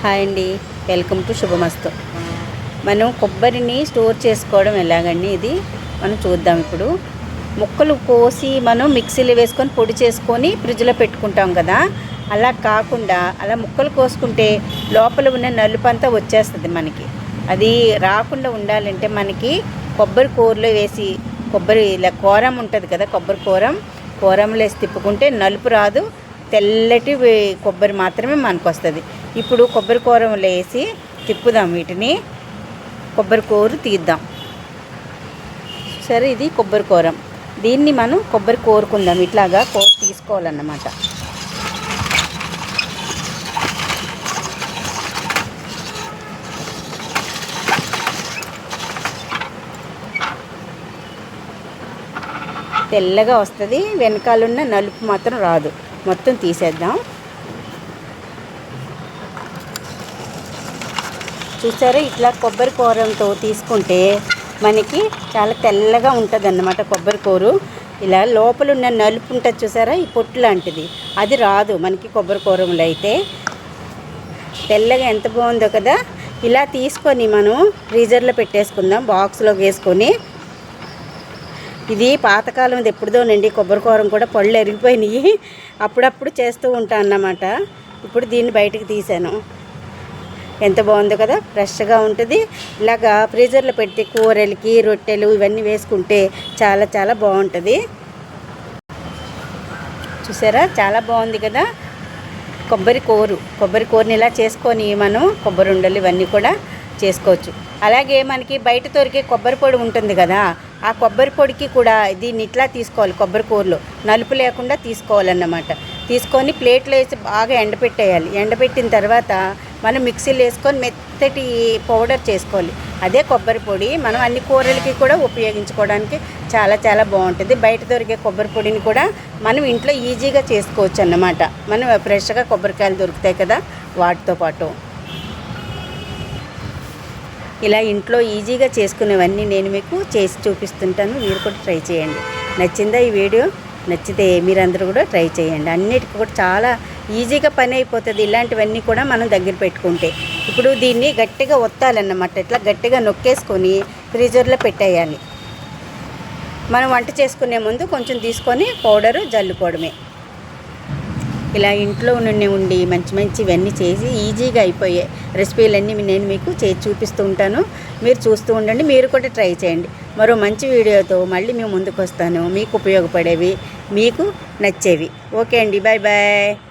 Hi అండి. Welcome to శుభమస్తు. మనం కొబ్బరిని స్టోర్ చేసుకోవడం ఎలాగండి ఇది? మనం చూద్దాం ఇప్పుడు. ముక్కలు కోసి మనం మిక్సీలో వేసుకొని పొడి చేసుకొని ఫ్రిడ్జ్లో పెట్టుకుంటాం కదా? అలా కాకుండా అలా ముక్కలు కోసుకుంటే లోపల ఉన్న నలుపంతా వచ్చేస్తుంది మనకి. అది రాకుండా ఉండాలంటే మనకి కొబ్బరి కూరలో వేసి కొబ్బరి ఇలా కూరం ఉంటుంది కదా కొబ్బరి కూరం? కూరంలో వేసి తిప్పుకుంటే నలుపు రాదు. తెల్లటి కొబ్బరి మాత్రమే మనకు వస్తుంది ఇప్పుడు కొబ్బరి కూరలు వేసి తిప్పుదాం వీటిని. కొబ్బరి కూర తీద్దాం. సరే ఇది కొబ్బరి కూరం. దీన్ని మనం కొబ్బరి కోరుకుందాం. ఇట్లాగా కూర తీసుకోవాలన్నమాట. తెల్లగా వస్తుంది. వెనకాలన్న నలుపు మాత్రం రాదు. మొత్తం తీసేద్దాం. చూసారా? ఇట్లా కొబ్బరి కూరంతో తీసుకుంటే మనకి చాలా తెల్లగా ఉంటుంది అన్నమాట కొబ్బరి కూరు. ఇలా లోపల ఉన్న నలుపు ఉంటుంది చూసారా? ఈ పొట్టు లాంటిది. అది రాదు మనకి కొబ్బరి కూరంలో అయితే. తెల్లగా ఎంత బాగుందో కదా? ఇలా తీసుకొని మనం ఫ్రీజర్లో పెట్టేసుకుందాం బాక్స్లో వేసుకొని. ఇది పాతకాలం ఎప్పుడుదోనండి? కొబ్బరి కూరం కూడా పళ్ళు ఎరిగిపోయినాయి. అప్పుడప్పుడు చేస్తూ ఉంటాను అన్నమాట. ఇప్పుడు దీన్ని బయటకు తీశాను ఎంత బాగుందో కదా ఫ్రెష్గా ఉంటుంది. ఇలాగా ఫ్రీజర్లో పెడితే కూరలకి రొట్టెలు ఇవన్నీ వేసుకుంటే చాలా చాలా బాగుంటుంది. చూసారా? చాలా బాగుంది కదా. కొబ్బరి కూరు కొబ్బరి కూరని ఇలా చేసుకొని మనం కొబ్బరి ఉండలు ఇవన్నీ కూడా చేసుకోవచ్చు. అలాగే మనకి బయట దొరికే కొబ్బరి పొడి ఉంటుంది కదా ఆ కొబ్బరి పొడికి కూడా దీన్ని ఇట్లా తీసుకోవాలి కొబ్బరి కూరలో. నలుపు లేకుండా తీసుకోవాలన్నమాట. తీసుకొని ప్లేట్లో వేసి బాగా ఎండపెట్టేయాలి. ఎండపెట్టిన తర్వాత మనం మిక్సీలో వేసుకొని మెత్తటి పౌడర్ చేసుకోవాలి. అదే కొబ్బరి పొడి. మనం అన్ని కూరలకి కూడా ఉపయోగించుకోవడానికి చాలా చాలా బాగుంటుంది. బయట దొరికే కొబ్బరి పొడిని కూడా మనం ఇంట్లో ఈజీగా చేసుకోవచ్చు అన్నమాట. మనం ఫ్రెష్గా కొబ్బరికాయలు దొరుకుతాయి కదా వాటితో పాటు. ఇలా ఇంట్లో ఈజీగా చేసుకునేవన్నీ నేను మీకు చేసి చూపిస్తుంటాను. మీరు కూడా ట్రై చేయండి. నచ్చిందా ఈ వీడియో? నచ్చితే మీరందరూ కూడా ట్రై చేయండి. అన్నిటికీ కూడా చాలా ఈజీగా పని అయిపోతుంది. ఇలాంటివన్నీ కూడా మనం దగ్గర పెట్టుకుంటే. ఇప్పుడు దీన్ని గట్టిగా ఒత్తాలన్నమాట. ఇట్లా గట్టిగా నొక్కేసుకొని ఫ్రీజర్లో పెట్టేయాలి. మనం వంట చేసుకునే ముందు కొంచెం తీసుకొని పౌడరు జల్లుకోవడమే. ఇలా ఇంట్లో నుండి ఉండి మంచి మంచి ఇవన్నీ చేసి ఈజీగా అయిపోయే రెసిపీలన్నీ నేను మీకు చేసి చూపిస్తూ ఉంటాను. మీరు చూస్తూ ఉండండి. మీరు కూడా ట్రై చేయండి. మరో మంచి వీడియోతో మళ్ళీ మేము ముందుకు వస్తాను. మీకు ఉపయోగపడేవి మీకు నచ్చేవి. ఓకే అండి. Bye bye